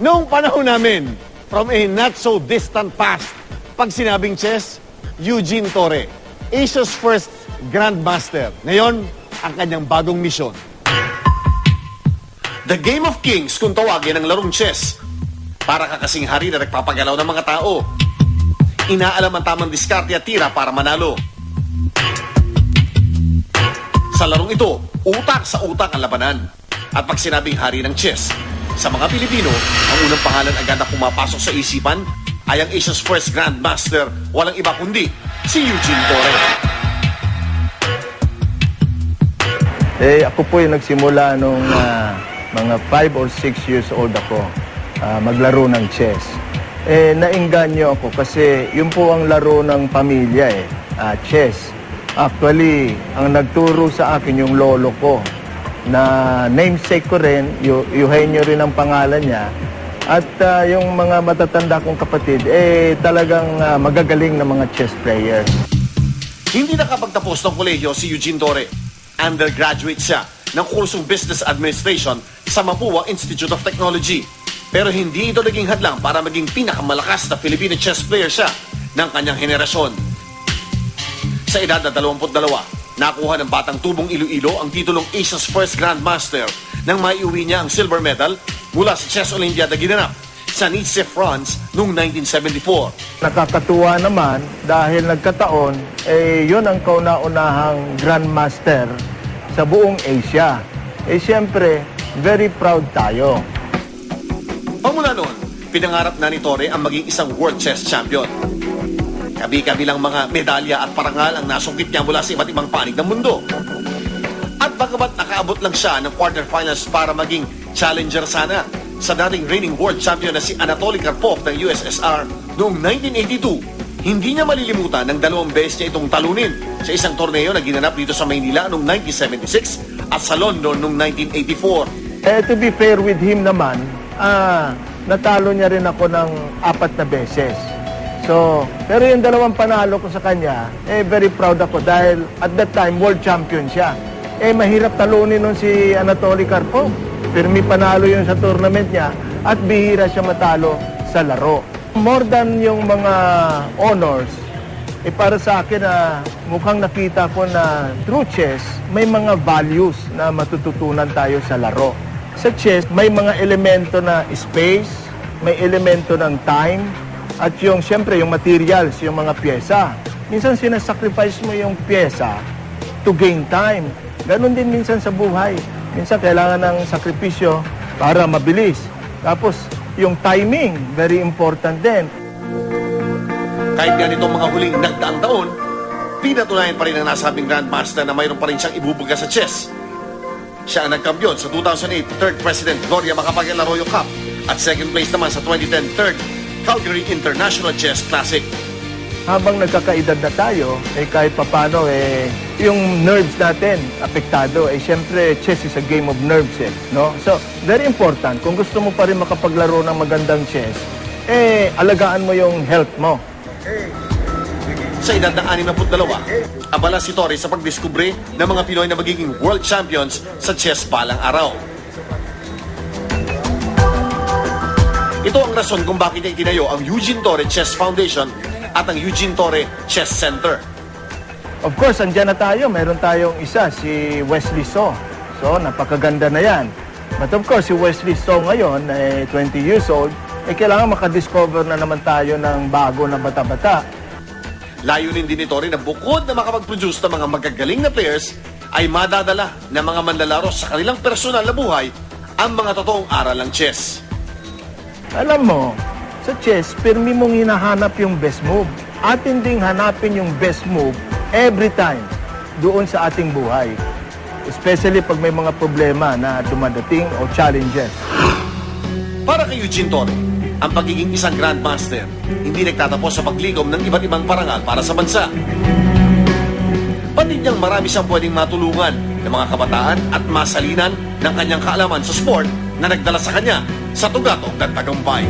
Noong panahon namin, from a not so distant past, pag sinabing chess, Eugene Torre, Asia's first Grandmaster. Ngayon, ang kanyang bagong misyon. The Game of Kings kung tawagin ang larong chess. Para kakasing hari na nagpapagalaw ng mga tao. Inaalam ang tamang diskarte at tira para manalo. Sa larong ito, utak sa utak ang labanan. At pag sinabing hari ng chess, sa mga Pilipino, ang unang pangalan agad na pumapasok sa isipan ay ang Asia's first Grandmaster, walang iba kundi si Eugene Torre. Eh, ako po yung nagsimula nung ah, mga 5 or 6 years old ako ah, maglaro ng chess. Eh, nainganyo ako kasi yun po ang laro ng pamilya eh, ah, chess. Actually, ang nagturo sa akin yung lolo ko na namesake ko rin, Eugenio rin ang pangalan niya. At ah, yung mga matatanda kong kapatid, eh talagang ah, magagaling na mga chess players. Hindi nakapagtapos ng kolehiyo si Eugene Torre. Undergraduate siya ng kursong Business Administration sa Mapua Institute of Technology. Pero hindi ito naging hadlang para maging pinakamalakas na Filipino chess player siya ng kanyang henerasyon. Sa edad na 22, nakuha ng batang tubong Iloilo ang titulong Asia's First Grandmaster nang maiuwi niya ang silver medal mula sa Chess Olympiada ginanap sa Nice, France noong 1974. Nakakatuwa naman dahil nagkataon, eh yun ang kauna-unahang Grandmaster sa buong Asia. Eh siyempre, very proud tayo. Pamula noon, pinangarap na ni Torre ang maging isang World Chess Champion. Kabi-kabilang mga medalya at parangal ang nasungkit niya mula sa iba't ibang panig ng mundo. At bagamat nakaabot lang siya ng quarterfinals para maging challenger sana sa dating reigning world champion na si Anatoly Karpov ng USSR noong 1982, hindi niya malilimutan ng dalawang beses niya itong talunin sa isang torneo na ginanap dito sa Maynila noong 1976 at sa London noong 1984. Eh to be fair with him naman, ah, natalo niya rin ako ng apat na beses. So, pero yung dalawang panalo ko sa kanya, eh very proud ako dahil at that time world champion siya. Eh mahirap talunin nun si Anatoly Karpov. Pirmi panalo yun sa tournament niya at bihira siya matalo sa laro. More than yung mga honors, eh para sa akin na mukhang nakita ko na through chess, may mga values na matututunan tayo sa laro. Sa chess, may mga elemento na space, may elemento ng time, at yung siyempre yung materials, yung mga pyesa. Minsan sinasacrifice mo yung pyesa to gain time. Ganon din minsan sa buhay. Minsan kailangan ng sakripisyo para mabilis. Tapos yung timing, very important din. Kahit nga nitong mga huling nagdaang taon, pinatunayan pa rin ng nasabing Grandmaster na mayroon pa rin siyang ibubuga sa chess. Siya ang nagkampiyon sa 2008 Third President Gloria Macapagal Arroyo Cup at second place naman sa 2010 Third Calgary International Chess Classic. habang nagkakaedad na tayo, eh kahit papano, eh, yung nerves natin apektado. Eh, syempre, chess is a game of nerves, eh, no? So, very important. Kung gusto mo pa rin makapaglaro ng magandang chess, eh, alagaan mo yung health mo. Sa edad ng 62, abala si Torres sa pagdiskubre ng mga Pinoy na magiging world champions sa chess balang araw. Ito ang rason kung bakit niya itinayo ang Eugene Torre Chess Foundation at ang Eugene Torre Chess Center. Of course, andyan na tayo. Meron tayong isa, si Wesley So. So, napakaganda na yan. But of course, si Wesley So ngayon, eh, 20 years old, eh, kailangan makadiscover na naman tayo ng bago na bata-bata. Layunin din ni Torre na bukod na makapag-produce ng mga magagaling na players, ay madadala ng mga manlalaro sa kanilang personal na buhay ang mga totoong aral ng chess. Alam mo, sa chess, pirmi mong hinahanap yung best move. Atin ding hanapin yung best move every time doon sa ating buhay. Especially pag may mga problema na dumadating o challenges. Para kay Eugene Torre, ang pagiging isang grandmaster hindi nagtatapos sa pagligom ng iba't ibang parangal para sa bansa. Panid niyang marami siyang pwedeng matulungan ng mga kabataan at masalinan ng kanyang kaalaman sa sport na nagdala sa kanya sa tugatog ng tagumpay.